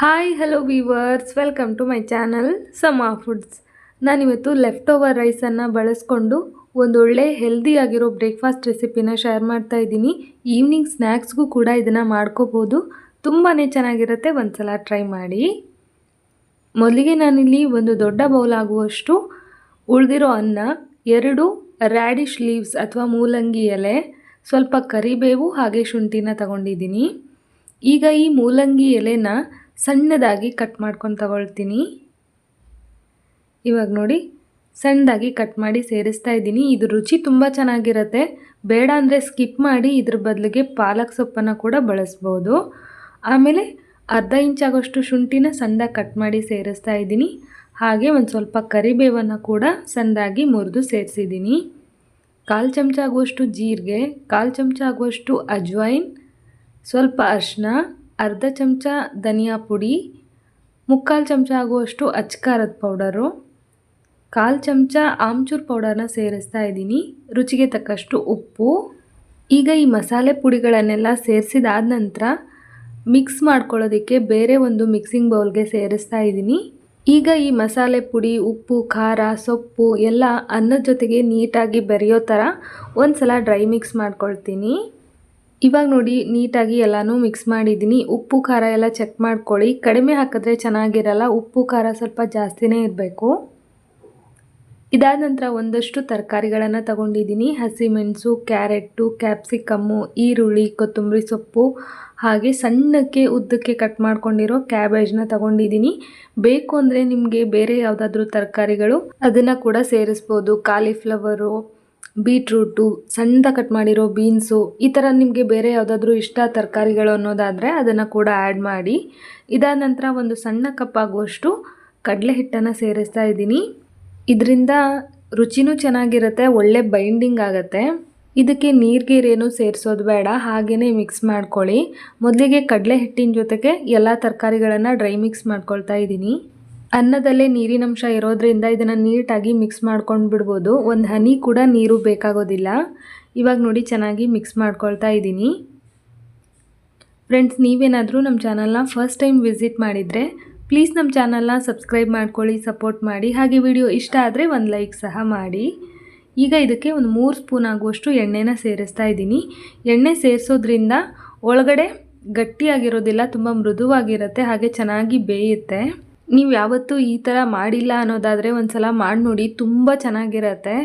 Hi hello viewers welcome to my channel Sama foods ನಾನಿವತ್ತು left over ರೈಸನ್ನು ಬಳಸ್ಕೊಂಡು ಒಂದೊಳ್ಳೆ ಹೆಲ್ದಿಯಾಗಿರೋ ಬ್ರೇಕ್ಫಾಸ್ಟ್ ರೆಸಿಪಿನ ಶೇರ್ ಮಾಡ್ತಾ ಇದ್ದೀನಿ. ಈವ್ನಿಂಗ್ ಸ್ನ್ಯಾಕ್ಸ್ಗೂ ಕೂಡ ಇದನ್ನು ಮಾಡ್ಕೋಬೋದು. ತುಂಬಾ ಚೆನ್ನಾಗಿರುತ್ತೆ, ಒಂದ್ಸಲ ಟ್ರೈ ಮಾಡಿ. ಮೊದಲಿಗೆ ನಾನಿಲ್ಲಿ ಒಂದು ದೊಡ್ಡ ಬೌಲ್ ಆಗುವಷ್ಟು ಉಳಿದಿರೋ ಅನ್ನ, ಎರಡು ರ್ಯಾಡಿಶ್ ಲೀವ್ಸ್ ಅಥವಾ ಮೂಲಂಗಿ ಎಲೆ, ಸ್ವಲ್ಪ ಕರಿಬೇವು ಹಾಗೆ ಶುಂಠಿನ ತಗೊಂಡಿದ್ದೀನಿ. ಈಗ ಈ ಮೂಲಂಗಿ ಎಲೆನ ಸಣ್ಣದಾಗಿ ಕಟ್ ಮಾಡ್ಕೊಂಡು ತಗೊಳ್ತೀನಿ. ಇವಾಗ ನೋಡಿ, ಸಣ್ಣದಾಗಿ ಕಟ್ ಮಾಡಿ ಸೇರಿಸ್ತಾ ಇದ್ದೀನಿ. ಇದು ರುಚಿ ತುಂಬ ಚೆನ್ನಾಗಿರುತ್ತೆ. ಬೇಡ ಅಂದರೆ ಸ್ಕಿಪ್ ಮಾಡಿ ಇದ್ರ ಬದಲಿಗೆ ಪಾಲಕ್ ಸೊಪ್ಪನ್ನು ಕೂಡ ಬಳಸ್ಬೋದು. ಆಮೇಲೆ ಅರ್ಧ ಇಂಚಾಗೋಷ್ಟು ಶುಂಠಿನ ಸಣ್ಣದಾಗಿ ಕಟ್ ಮಾಡಿ ಸೇರಿಸ್ತಾ ಇದ್ದೀನಿ. ಹಾಗೆ ಒಂದು ಸ್ವಲ್ಪ ಕರಿಬೇವನ್ನು ಕೂಡ ಸಣ್ಣದಾಗಿ ಮುರಿದು ಸೇರಿಸಿದ್ದೀನಿ. ಕಾಲು ಚಮಚ ಆಗುವಷ್ಟು ಜೀರಿಗೆ, ಕಾಲು ಚಮಚ ಆಗುವಷ್ಟು ಅಜ್ವೈನ್ ಸ್ವಲ್ಪ ಅರಿಶಿನ ಅರ್ಧ ಚಮಚ ಧನಿಯಾ ಪುಡಿ, ಮುಕ್ಕಾಲು ಚಮಚ ಆಗುವಷ್ಟು ಅಚ್ಕಾರದ ಪೌಡರು, ಕಾಲು ಚಮಚ ಆಮ್ಚೂರ್ ಪೌಡರ್ನ ಸೇರಿಸ್ತಾ ಇದ್ದೀನಿ. ರುಚಿಗೆ ತಕ್ಕಷ್ಟು ಉಪ್ಪು. ಈಗ ಈ ಮಸಾಲೆ ಪುಡಿಗಳನ್ನೆಲ್ಲ ಸೇರಿಸಿದಾದ ನಂತರ ಮಿಕ್ಸ್ ಮಾಡ್ಕೊಳ್ಳೋದಕ್ಕೆ ಬೇರೆ ಒಂದು ಮಿಕ್ಸಿಂಗ್ ಬೌಲ್ಗೆ ಸೇರಿಸ್ತಾ ಇದ್ದೀನಿ. ಈಗ ಈ ಮಸಾಲೆ ಪುಡಿ, ಉಪ್ಪು, ಖಾರ, ಸೊಪ್ಪು ಎಲ್ಲ ಅನ್ನದ ಜೊತೆಗೆ ನೀಟಾಗಿ ಬೆರೆಯೋ ಥರ ಒಂದು ಸಲ ಡ್ರೈ ಮಿಕ್ಸ್ ಮಾಡ್ಕೊಳ್ತೀನಿ. ಇವಾಗ ನೋಡಿ, ನೀಟಾಗಿ ಎಲ್ಲನೂ ಮಿಕ್ಸ್ ಮಾಡಿದ್ದೀನಿ. ಉಪ್ಪು, ಖಾರ ಎಲ್ಲ ಚೆಕ್ ಮಾಡ್ಕೊಳ್ಳಿ. ಕಡಿಮೆ ಹಾಕಿದ್ರೆ ಚೆನ್ನಾಗಿರಲ್ಲ. ಉಪ್ಪು, ಖಾರ ಸ್ವಲ್ಪ ಜಾಸ್ತಿನೇ ಇರಬೇಕು. ಇದಾದ ನಂತರ ಒಂದಷ್ಟು ತರಕಾರಿಗಳನ್ನು ತಗೊಂಡಿದ್ದೀನಿ. ಹಸಿಮೆಣಸು ಕ್ಯಾರೆಟು ಕ್ಯಾಪ್ಸಿಕಮ್ಮು, ಈರುಳ್ಳಿ, ಕೊತ್ತಂಬರಿ ಸೊಪ್ಪು, ಹಾಗೆ ಸಣ್ಣಕ್ಕೆ ಉದ್ದಕ್ಕೆ ಕಟ್ ಮಾಡ್ಕೊಂಡಿರೋ ಕ್ಯಾಬೇಜ್ನ ತಗೊಂಡಿದ್ದೀನಿ. ಬೇಕು ಅಂದರೆ ನಿಮಗೆ ಬೇರೆ ಯಾವುದಾದ್ರೂ ತರಕಾರಿಗಳು ಅದನ್ನು ಕೂಡ ಸೇರಿಸ್ಬೋದು. ಕಾಲಿಫ್ಲವರು ಬೀಟ್ರೂಟು ಸಣ್ಣದ ಕಟ್ ಮಾಡಿರೋ ಬೀನ್ಸು, ಈ ಥರ ನಿಮಗೆ ಬೇರೆ ಯಾವುದಾದ್ರೂ ಇಷ್ಟ ತರಕಾರಿಗಳು ಅನ್ನೋದಾದರೆ ಅದನ್ನು ಕೂಡ ಆ್ಯಡ್ ಮಾಡಿ. ಇದಾದ ನಂತರ ಒಂದು ಸಣ್ಣ ಕಪ್ ಆಗುವಷ್ಟು ಕಡಲೆ ಹಿಟ್ಟನ್ನು ಸೇರಿಸ್ತಾ ಇದ್ದೀನಿ. ಇದರಿಂದ ರುಚಿನೂ ಚೆನ್ನಾಗಿರುತ್ತೆ, ಒಳ್ಳೆ ಬೈಂಡಿಂಗ್ ಆಗುತ್ತೆ. ಇದಕ್ಕೆ ನೀರ್ಗೀರೇನು ಸೇರಿಸೋದು ಬೇಡ ಹಾಗೆಯೇ ಮಿಕ್ಸ್ ಮಾಡ್ಕೊಳ್ಳಿ. ಮೊದಲಿಗೆ ಕಡಲೆ ಹಿಟ್ಟಿನ ಜೊತೆಗೆ ಎಲ್ಲ ತರಕಾರಿಗಳನ್ನು ಡ್ರೈ ಮಿಕ್ಸ್ ಮಾಡ್ಕೊಳ್ತಾ ಇದ್ದೀನಿ. ಅನ್ನದಲ್ಲೇ ನೀರಿನಂಶ ಇರೋದ್ರಿಂದ ಇದನ್ನು ನೀಟಾಗಿ ಮಿಕ್ಸ್ ಮಾಡ್ಕೊಂಡು ಬಿಡ್ಬೋದು ಒಂದು ಹನಿ ಕೂಡ ನೀರು ಬೇಕಾಗೋದಿಲ್ಲ. ಇವಾಗ ನೋಡಿ ಚೆನ್ನಾಗಿ ಮಿಕ್ಸ್ ಮಾಡ್ಕೊಳ್ತಾ ಇದ್ದೀನಿ. ಫ್ರೆಂಡ್ಸ್ ನೀವೇನಾದರೂ ನಮ್ಮ ಚಾನಲ್ನ ಫಸ್ಟ್ ಟೈಮ್ ವಿಸಿಟ್ ಮಾಡಿದರೆ ಪ್ಲೀಸ್ ನಮ್ಮ ಚಾನಲ್ನ ಸಬ್ಸ್ಕ್ರೈಬ್ ಮಾಡ್ಕೊಳ್ಳಿ ಸಪೋರ್ಟ್ ಮಾಡಿ. ಹಾಗೆ ವಿಡಿಯೋ ಇಷ್ಟ ಆದರೆ ಒಂದು ಲೈಕ್ ಸಹ ಮಾಡಿ. ಈಗ ಇದಕ್ಕೆ ಒಂದು ಮೂರು ಸ್ಪೂನ್ ಆಗುವಷ್ಟು ಎಣ್ಣೆನ ಸೇರಿಸ್ತಾ ಇದ್ದೀನಿ. ಎಣ್ಣೆ ಸೇರಿಸೋದ್ರಿಂದ ಒಳಗಡೆ ಗಟ್ಟಿಯಾಗಿರೋದಿಲ್ಲ, ತುಂಬ ಮೃದುವಾಗಿರುತ್ತೆ, ಹಾಗೆ ಚೆನ್ನಾಗಿ ಬೇಯುತ್ತೆ. ನೀವು ಯಾವತ್ತೂ ಈ ಥರ ಮಾಡಿಲ್ಲ ಅನ್ನೋದಾದರೆ ಒಂದು ಸಲ ಮಾಡಿ ನೋಡಿ, ತುಂಬ ಚೆನ್ನಾಗಿರತ್ತೆ.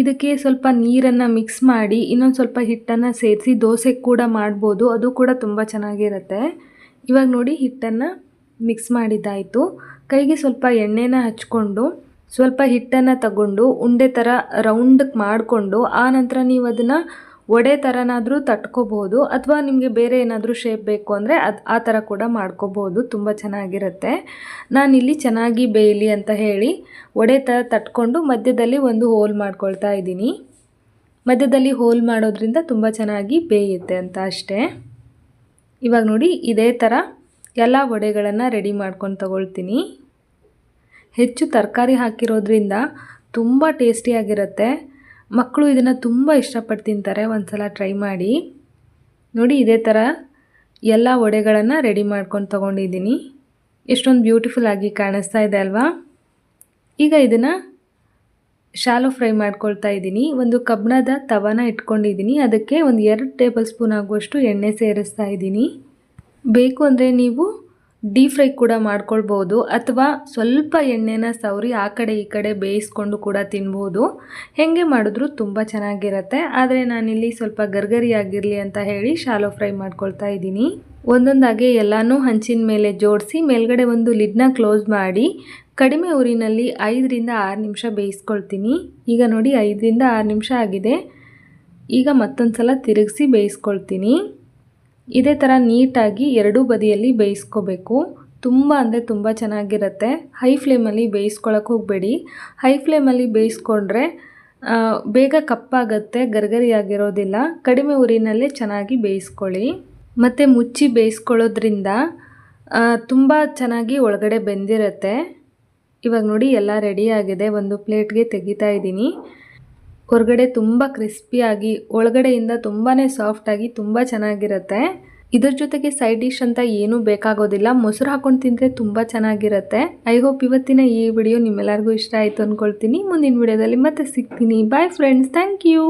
ಇದಕ್ಕೆ ಸ್ವಲ್ಪ ನೀರನ್ನು ಮಿಕ್ಸ್ ಮಾಡಿ, ಇನ್ನೊಂದು ಸ್ವಲ್ಪ ಹಿಟ್ಟನ್ನು ಸೇರಿಸಿ ದೋಸೆ ಕೂಡ ಮಾಡ್ಬೋದು, ಅದು ಕೂಡ ತುಂಬ ಚೆನ್ನಾಗಿರತ್ತೆ. ಇವಾಗ ನೋಡಿ ಹಿಟ್ಟನ್ನು ಮಿಕ್ಸ್ ಮಾಡಿದ್ದಾಯಿತು. ಕೈಗೆ ಸ್ವಲ್ಪ ಎಣ್ಣೆನ ಹಚ್ಕೊಂಡು, ಸ್ವಲ್ಪ ಹಿಟ್ಟನ್ನು ತಗೊಂಡು, ಉಂಡೆ ಥರ ರೌಂಡಕ್ಕೆ ಮಾಡಿಕೊಂಡು, ಆ ನಂತರ ನೀವು ಅದನ್ನು ವಡೆ ಥರನಾದರೂ ತಟ್ಕೋಬೋದು ಅಥವಾ ನಿಮಗೆ ಬೇರೆ ಏನಾದರೂ ಶೇಪ್ ಬೇಕು ಅಂದರೆ ಅದು ಆ ಥರ ಕೂಡ ಮಾಡ್ಕೋಬೋದು. ತುಂಬ ಚೆನ್ನಾಗಿರುತ್ತೆ. ನಾನಿಲ್ಲಿ ಚೆನ್ನಾಗಿ ಬೇಯಲಿ ಅಂತ ಹೇಳಿ ವಡೆ ಥರ ತಟ್ಕೊಂಡು ಮಧ್ಯದಲ್ಲಿ ಒಂದು ಹೋಲ್ ಮಾಡ್ಕೊಳ್ತಾ ಇದ್ದೀನಿ. ಮಧ್ಯದಲ್ಲಿ ಹೋಲ್ ಮಾಡೋದ್ರಿಂದ ತುಂಬ ಚೆನ್ನಾಗಿ ಬೇಯುತ್ತೆ ಅಂತ ಅಷ್ಟೇ. ಇವಾಗ ನೋಡಿ ಇದೇ ಥರ ಎಲ್ಲ ವಡೆಗಳನ್ನು ರೆಡಿ ಮಾಡ್ಕೊಂಡು ತಗೊಳ್ತೀನಿ. ಹೆಚ್ಚು ತರಕಾರಿ ಹಾಕಿರೋದ್ರಿಂದ ತುಂಬ ಟೇಸ್ಟಿಯಾಗಿರುತ್ತೆ ಮಕ್ಕಳು ಇದನ್ನು ತುಂಬ ಇಷ್ಟಪಟ್ಟು ತಿಂತಾರೆ ಒಂದು ಸಲ ಟ್ರೈ ಮಾಡಿ. ನೋಡಿ, ಇದೇ ಥರ ಎಲ್ಲ ವಡೆಗಳನ್ನು ರೆಡಿ ಮಾಡ್ಕೊಂಡು ತೊಗೊಂಡಿದ್ದೀನಿ. ಎಷ್ಟೊಂದು ಬ್ಯೂಟಿಫುಲ್ ಆಗಿ ಕಾಣಿಸ್ತಾ ಇದೆ ಅಲ್ವಾ? ಈಗ ಇದನ್ನು ಶಾಲೋ ಫ್ರೈ ಮಾಡ್ಕೊಳ್ತಾ ಇದ್ದೀನಿ. ಒಂದು ಕಬ್ಬಣದ ತವನ ಇಟ್ಕೊಂಡಿದ್ದೀನಿ. ಅದಕ್ಕೆ ಒಂದು ಎರಡು ಟೇಬಲ್ ಸ್ಪೂನ್ ಆಗುವಷ್ಟು ಎಣ್ಣೆ ಸೇರಿಸ್ತಾ ಇದ್ದೀನಿ. ಬೇಕು ಅಂದರೆ ನೀವು ಡೀಪ್ ಫ್ರೈ ಕೂಡ ಮಾಡ್ಕೊಳ್ಬೋದು ಅಥವಾ ಸ್ವಲ್ಪ ಎಣ್ಣೆನ ಸವರಿ ಆ ಕಡೆ ಈ ಕಡೆ ಬೇಯಿಸ್ಕೊಂಡು ಕೂಡ ತಿನ್ಬೋದು. ಹೇಗೆ ಮಾಡಿದ್ರು ತುಂಬ ಚೆನ್ನಾಗಿರುತ್ತೆ. ಆದರೆ ನಾನಿಲ್ಲಿ ಸ್ವಲ್ಪ ಗರ್ಗರಿ ಆಗಿರಲಿ ಅಂತ ಹೇಳಿ ಶಾಲೋ ಫ್ರೈ ಮಾಡ್ಕೊಳ್ತಾ ಇದ್ದೀನಿ. ಒಂದೊಂದಾಗೆ ಎಲ್ಲನೂ ಹಂಚಿನ ಮೇಲೆ ಜೋಡಿಸಿ ಮೇಲ್ಗಡೆ ಒಂದು ಲಿಡ್ನ ಕ್ಲೋಸ್ ಮಾಡಿ ಕಡಿಮೆ ಊರಿನಲ್ಲಿ ಐದರಿಂದ ಆರು ನಿಮಿಷ ಬೇಯಿಸ್ಕೊಳ್ತೀನಿ. ಈಗ ನೋಡಿ ಐದರಿಂದ ಆರು ನಿಮಿಷ ಆಗಿದೆ. ಈಗ ಮತ್ತೊಂದು ಸಲ ತಿರುಗಿಸಿ ಬೇಯಿಸ್ಕೊಳ್ತೀನಿ. ಇದೇ ಥರ ನೀಟಾಗಿ ಎರಡೂ ಬದಿಯಲ್ಲಿ ಬೇಯಿಸ್ಕೋಬೇಕು. ತುಂಬ ಅಂದರೆ ತುಂಬ ಚೆನ್ನಾಗಿರುತ್ತೆ. ಹೈ ಫ್ಲೇಮಲ್ಲಿ ಬೇಯಿಸ್ಕೊಳಕ್ಕೆ ಹೋಗಬೇಡಿ. ಹೈ ಫ್ಲೇಮಲ್ಲಿ ಬೇಯಿಸ್ಕೊಂಡ್ರೆ ಬೇಗ ಕಪ್ಪಾಗತ್ತೆ, ಗರ್ಗರಿಯಾಗಿರೋದಿಲ್ಲ. ಕಡಿಮೆ ಉರಿನಲ್ಲೇ ಚೆನ್ನಾಗಿ ಬೇಯಿಸ್ಕೊಳ್ಳಿ. ಮತ್ತು ಮುಚ್ಚಿ ಬೇಯಿಸ್ಕೊಳ್ಳೋದ್ರಿಂದ ತುಂಬ ಚೆನ್ನಾಗಿ ಒಳಗಡೆ ಬೆಂದಿರುತ್ತೆ. ಇವಾಗ ನೋಡಿ, ಎಲ್ಲ ರೆಡಿಯಾಗಿದೆ ಒಂದು ಪ್ಲೇಟ್ಗೆ ತೆಗಿತಾ ಇದ್ದೀನಿ. ಹೊರಗಡೆ ತುಂಬ ಕ್ರಿಸ್ಪಿಯಾಗಿ ಒಳಗಡೆಯಿಂದ ತುಂಬಾ ಸಾಫ್ಟಾಗಿ ತುಂಬ ಚೆನ್ನಾಗಿರುತ್ತೆ. ಇದ್ರ ಜೊತೆಗೆ ಸೈಡ್ ಡಿಶ್ ಅಂತ ಏನೂ ಬೇಕಾಗೋದಿಲ್ಲ. ಮೊಸರು ಹಾಕೊಂಡು ತಿಂದರೆ ತುಂಬ ಚೆನ್ನಾಗಿರುತ್ತೆ. ಐ ಹೋಪ್ ಇವತ್ತಿನ ಈ ವಿಡಿಯೋ ನಿಮ್ಮೆಲ್ಲರಿಗೂ ಇಷ್ಟ ಆಯಿತು ಅಂದ್ಕೊಳ್ತೀನಿ ಮುಂದಿನ ವಿಡಿಯೋದಲ್ಲಿ ಮತ್ತೆ ಸಿಗ್ತೀನಿ. Bye friends thank you